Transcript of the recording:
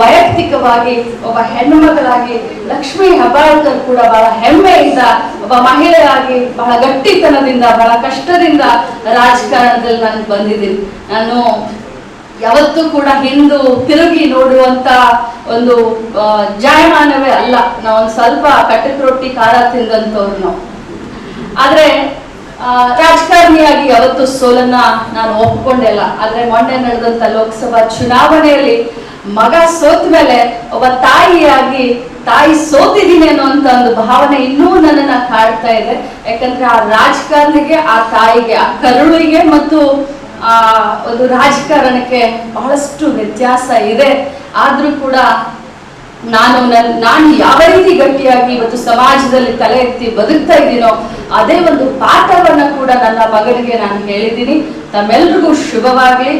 ವೈಯಕ್ತಿಕವಾಗಿ ಒಬ್ಬ ಹೆಣ್ಣು ಮಗಳಾಗಿ ಲಕ್ಷ್ಮೀ ಹೆಬ್ಬಾಳ್ಕರ್ ಕೂಡ ಬಹಳ ಹೆಮ್ಮೆಯಿಂದ ಒಬ್ಬ ಮಹಿಳೆಯಾಗಿ ಬಹಳ ಗಟ್ಟಿತನದಿಂದ, ಬಹಳ ಕಷ್ಟದಿಂದ ರಾಜಕಾರಣದಲ್ಲಿ ನಾನು ಬಂದಿದ್ದೀನಿ. ನಾನು ಯಾವತ್ತೂ ಕೂಡ ಹಿಂದು ತಿರುಗಿ ನೋಡುವಂತ ಒಂದು ಜಾಯಮಾನವೇ ಅಲ್ಲ. ನಾವೊಂದು ಸ್ವಲ್ಪ ಕಟ್ಟಕ್ ರೊಟ್ಟಿ ಖಾರ ತಿಂದಂತವ್ರು ನಾವು. ಆದ್ರೆ ರಾಜಕಾರಣಿಯಾಗಿ ಯಾವತ್ತು ಸೋಲನ್ನ ನಾನು ಒಪ್ಕೊಂಡಿಲ್ಲ ಆದ್ರೆ ಮೊನ್ನೆ ನಡೆದಂತ ಲೋಕಸಭಾ ಚುನಾವಣೆಯಲ್ಲಿ ಮಗ ಸೋತ ಮೇಲೆ ಒಬ್ಬ ತಾಯಿಯಾಗಿ ತಾಯಿ ಸೋತಿದ್ದೀನಿ ಅನ್ನುವಂತ ಒಂದು ಭಾವನೆ ಇನ್ನೂ ನನ್ನನ್ನ ಕಾಡ್ತಾ ಇದೆ. ಯಾಕಂದ್ರೆ ಆ ರಾಜಕಾರಣಿಗೆ, ಆ ತಾಯಿಗೆ, ಆ ಕರುಳಿಗೆ ಮತ್ತು, ಆ, ಒಂದು ರಾಜಕಾರಣಕ್ಕೆ ಬಹಳಷ್ಟು ವ್ಯತ್ಯಾಸ ಇದೆ. ಆದ್ರೂ ಕೂಡ ನಾನು ನನ್ ನಾನು ಯಾವ ರೀತಿ ಗಟ್ಟಿಯಾಗಿ ಇವತ್ತು ಸಮಾಜದಲ್ಲಿ ತಲೆ ಎತ್ತಿ ಬದುಕ್ತಾ ಇದ್ದೀನೋ ಅದೇ ಒಂದು ಪಾಠವನ್ನ ಕೂಡ ನನ್ನ ಮಗನಿಗೆ ನಾನು ಹೇಳಿದ್ದೀನಿ. ತಮ್ಮೆಲ್ರಿಗೂ ಶುಭವಾಗ್ಲಿ.